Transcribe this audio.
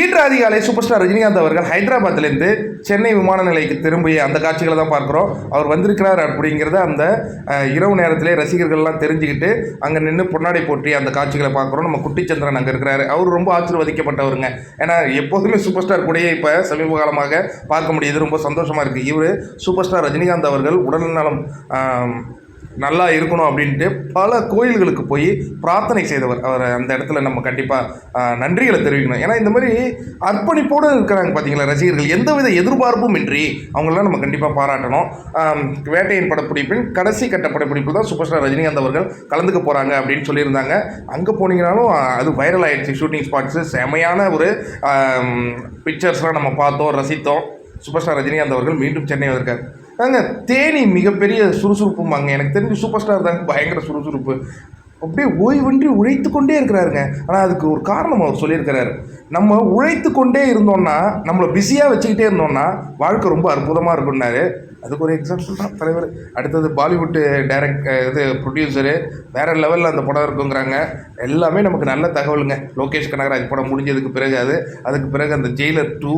இன்று அதிகாலை super star Rajinikanth அவர்கள் ஹைதராபாத்திலேருந்து சென்னை விமான நிலையத்துக்கு திரும்பிய அந்த காட்சிகளை தான் பார்க்குறோம். அவர் வந்திருக்கிறார் அப்படிங்கிறத அந்த இரவு நேரத்திலே ரசிகர்கள்லாம் தெரிஞ்சுக்கிட்டு அங்கே நின்று பொன்னாடை போற்றி அந்த காட்சிகளை பார்க்குறோம். நம்ம குட்டிச்சந்திரன் அங்கே இருக்கிறாரு. அவர் ரொம்ப ஆசீர்வதிக்கப்பட்டவருங்க. ஏன்னா எப்போதுமே சூப்பர் ஸ்டார் கூடயே இப்போ சமீப காலமாக பார்க்க முடியுது. ரொம்ப சந்தோஷமாக இருக்குது இவர் சூப்பர் ஸ்டார் ரஜினிகாந்த் அவர்கள் உடல்நலம் நல்லா இருக்கணும் அப்படின்ட்டு பல கோயில்களுக்கு போய் பிரார்த்தனை செய்தவர். அவர் அந்த இடத்துல நம்ம கண்டிப்பாக நன்றிகளை தெரிவிக்கணும். ஏன்னா இந்த மாதிரி அர்ப்பணிப்போடு இருக்கிறாங்க பார்த்தீங்களா ரசிகர்கள்? எந்தவித எதிர்பார்ப்பும் இன்றி அவங்களெலாம் நம்ம கண்டிப்பாக பாராட்டணும். வேட்டையின் படப்பிடிப்பின் கடைசி கட்ட படப்பிடிப்பில் தான் சூப்பர் ஸ்டார் ரஜினிகாந்த் அவர்கள் கலந்துக்க போகிறாங்க அப்படின்னு சொல்லியிருந்தாங்க. அங்கே போனீங்கனாலும் அது வைரல் ஆயிடுச்சு. ஷூட்டிங் ஸ்பாட்ஸு செமையான ஒரு பிக்சர்ஸ்லாம் நம்ம பார்த்தோம் ரசித்தோம். சூப்பர் ஸ்டார் ரஜினிகாந்த் அவர்கள் மீண்டும் சென்னை வந்திருக்காரு. அங்க தேனி மிகப்பெரிய சுறுசுறுப்புமாங்க எனக்கு தெரிஞ்சு சூப்பர் ஸ்டார் தாங்க பயங்கர சுறுசுறுப்பு. அப்படியே ஓய்வின்றி உழைத்து கொண்டே இருக்கிறாருங்க. ஆனால் அதுக்கு ஒரு காரணம் அவர் சொல்லியிருக்கிறாரு. நம்ம உழைத்து கொண்டே இருந்தோம்னா நம்மளை பிஸியாக வச்சுக்கிட்டே இருந்தோம்னா வாழ்க்கை ரொம்ப அற்புதமாக இருக்கும்னாரு. அதுக்கு ஒரு எக்ஸாம்பிள் தான் தலைவர். அடுத்தது பாலிவுட்டு டைரக்ட் இது ப்ரொடியூசரு வேற லெவலில் அந்த படம் இருக்குங்கிறாங்க. எல்லாமே நமக்கு நல்ல தகவலுங்க. லோகேஷ் கனகராஜ் படம் முடிஞ்சதுக்கு பிறகு அது. அதுக்கு பிறகு அந்த ஜெயிலர் டூ